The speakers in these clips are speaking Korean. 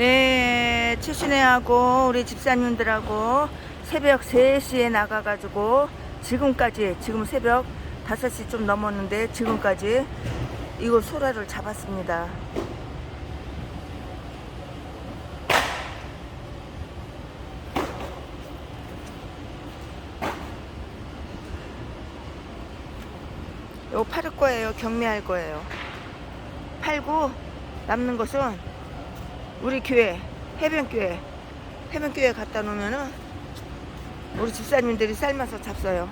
네, 최신혜하고 우리 집사님들하고 새벽 3시에 나가가지고 지금까지, 지금 새벽 5시 좀 넘었는데 지금까지 이거 소라를 잡았습니다. 이거 팔을 거예요. 경매할 거예요. 팔고 남는 것은 우리 교회 해변교회 해변교회 갖다 놓으면은 우리 집사님들이 삶아서 잡숴요.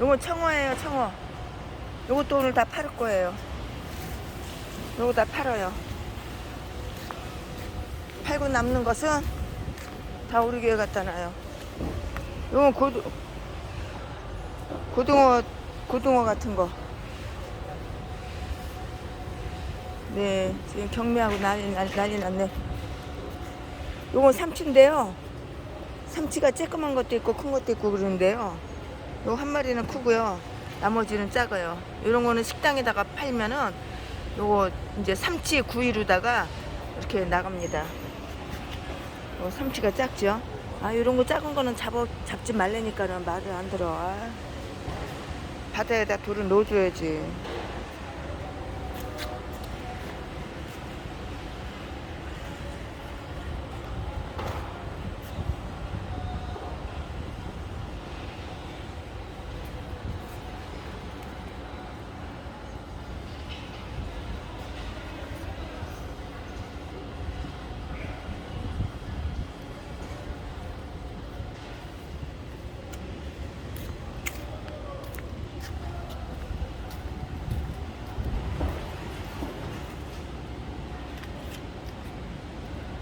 요건 청어예요, 청어. 요것도 오늘 다 팔을 거예요. 요거 다 팔아요. 팔고 남는 것은 다 우리 교회 갖다 놔요. 요건 고등, 고등어, 고등어 같은 거. 네, 지금 경매하고 난리, 난리, 난리 났네. 요건 삼치인데요. 삼치가 쬐끄만 것도 있고 큰 것도 있고 그러는데요. 요 한 마리는 크고요. 나머지는 작아요. 이런 거는 식당에다가 팔면은 요거 이제 삼치 구이로다가 이렇게 나갑니다. 요 삼치가 작죠? 아, 이런 거 작은 거는 잡아, 잡지 말라니까는 말을 안 들어. 아, 바다에다 돌을 넣어줘야지.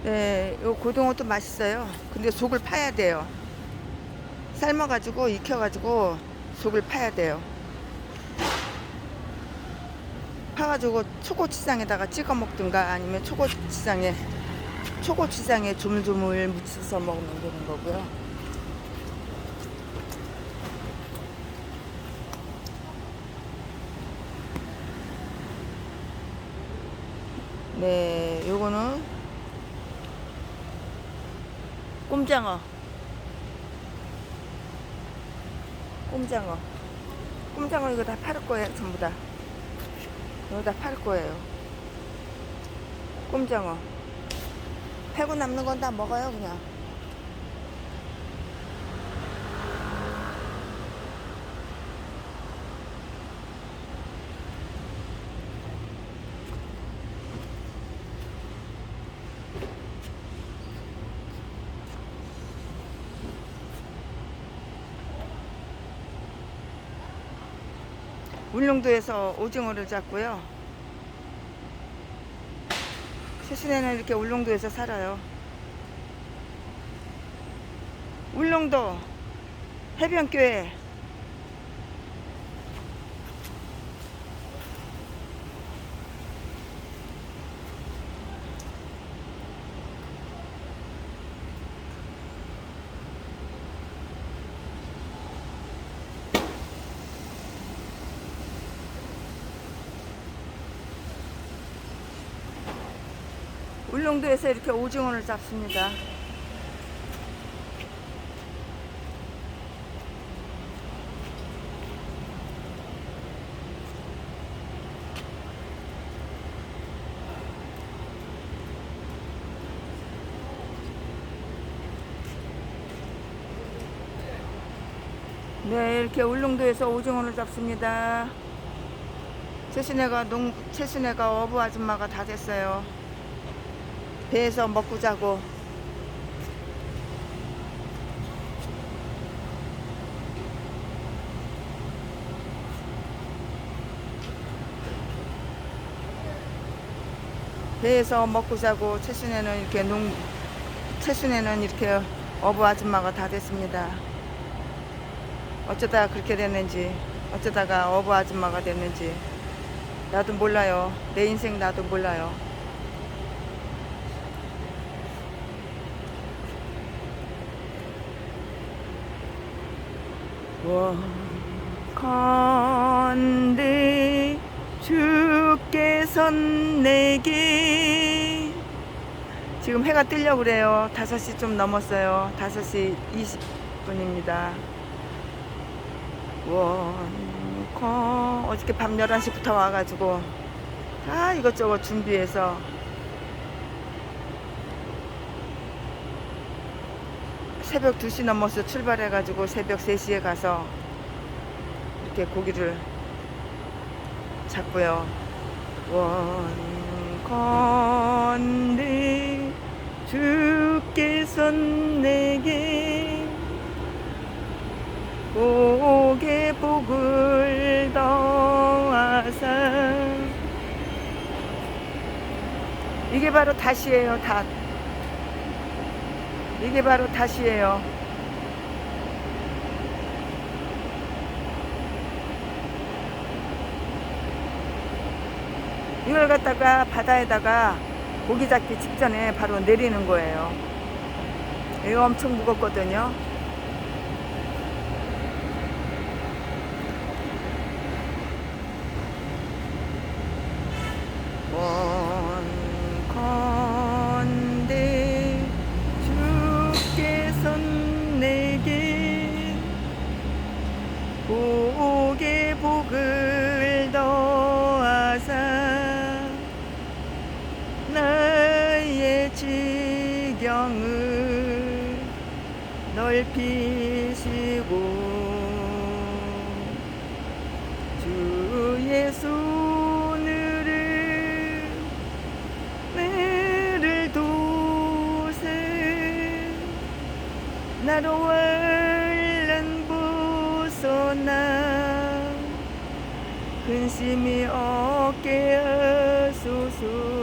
네, 요 고등어도 맛있어요. 근데 속을 파야 돼요. 삶아가지고 익혀가지고 속을 파야 돼요. 파가지고 초고추장에다가 찍어 먹든가 아니면 초고추장에 초고추장에 조물조물 묻혀서 먹으면 되는 거고요. 네, 요거는 꼼장어. 꼼장어. 꼼장어 이거 다 팔을 거예요, 전부 다. 이거 다 팔을 거예요. 꼼장어. 팔고 남는 건 다 먹어요, 그냥. 울릉도에서 오징어를 잡고요. 최신에는 이렇게 울릉도에서 살아요. 울릉도 해변교회 울릉도에서 이렇게 오징어를 잡습니다. 네, 이렇게 울릉도에서 오징어를 잡습니다. 최신애가 농, 최신애가 어부 아줌마가 다 됐어요. 배에서 먹고 자고 배에서 먹고 자고 최순애는 이렇게 농 최순애는 이렇게 어부 아줌마가 다 됐습니다. 어쩌다 그렇게 됐는지 어쩌다가 어부 아줌마가 됐는지 나도 몰라요. 내 인생 나도 몰라요. 원컨대 주께선 내게 지금 해가 뜨려고 그래요. 5시 좀 넘었어요. 5시 20분입니다. 원컨 어저께 밤 11시부터 와가지고 다 이것저것 준비해서 새벽 2시 넘어서 출발해가지고 새벽 3시에 가서 이렇게 고기를 잡고요. 원컨대 주께선 내게 복의 복을 더하사 이게 바로 다시예요 다 이게 바로 다시예요. 이걸 갖다가 바다에다가 고기 잡기 직전에 바로 내리는 거예요. 이거 엄청 무겁거든요 얼른 벗어나 근심이 없게 하소서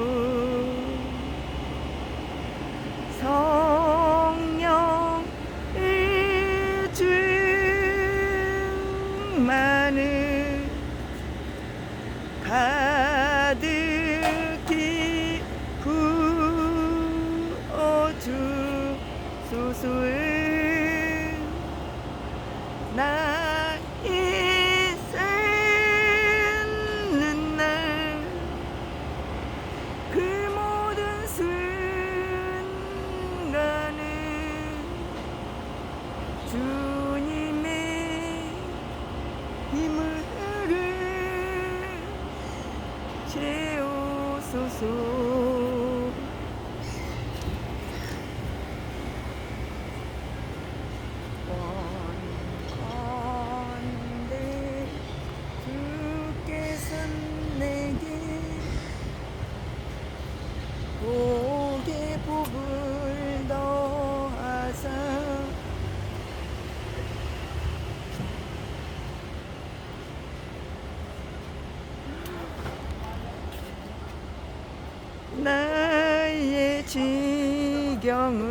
나의 지경을.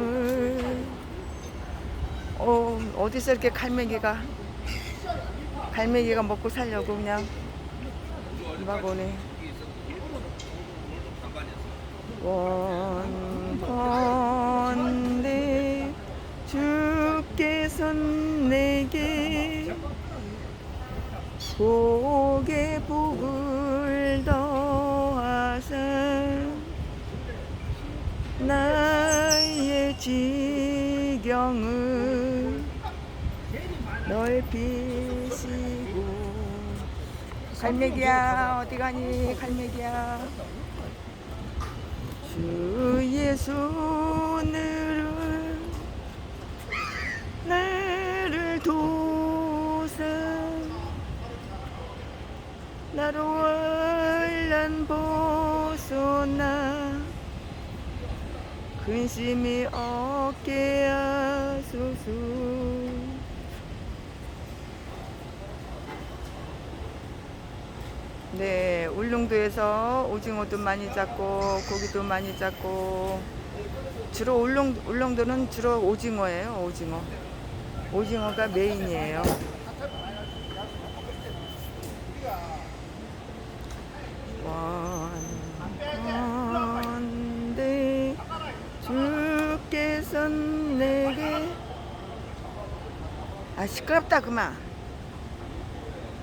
어, 어디서 이렇게 갈매기가 갈매기가 먹고 살려고 그냥 막 오네 원컨대 주께선 내게 복의 복을 지경을 넓히시고. 갈매기야 어디 가니 갈매기야? 주의 손으 근심이 없게 하소서 네, 울릉도에서 오징어도 많이 잡고 고기도 많이 잡고 주로 울릉, 울릉도는 주로 오징어예요, 오징어. 오징어가 메인이에요. 전 내게 아 시끄럽다 그만.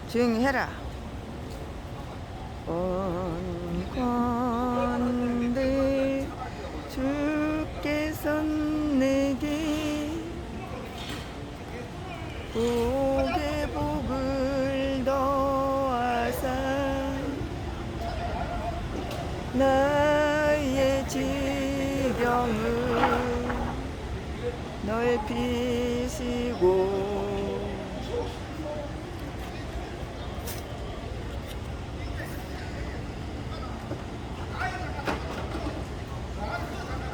조용히 해라. 온건데 주께서 내게 복의 복을 더하사. 나 넓히시고.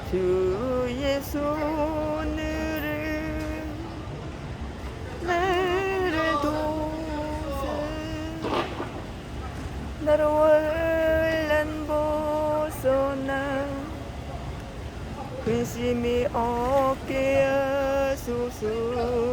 주의 손으로 나를 도우사 나를 월난 벗어나 근심이 없게 하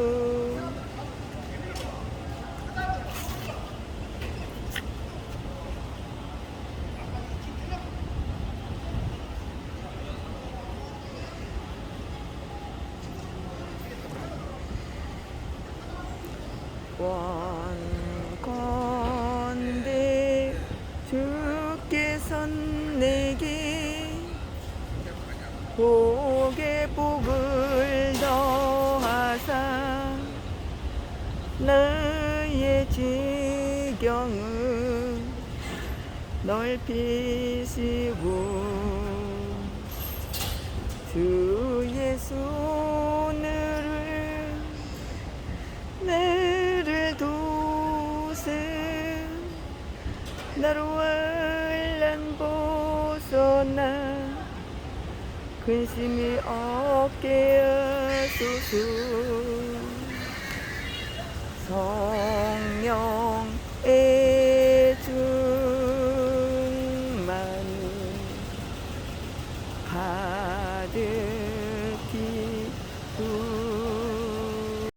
나의 지경을 넓히시고 주의 손으로 나를 도세 나를 월난 벗어나 근심이 없게 하소서 성령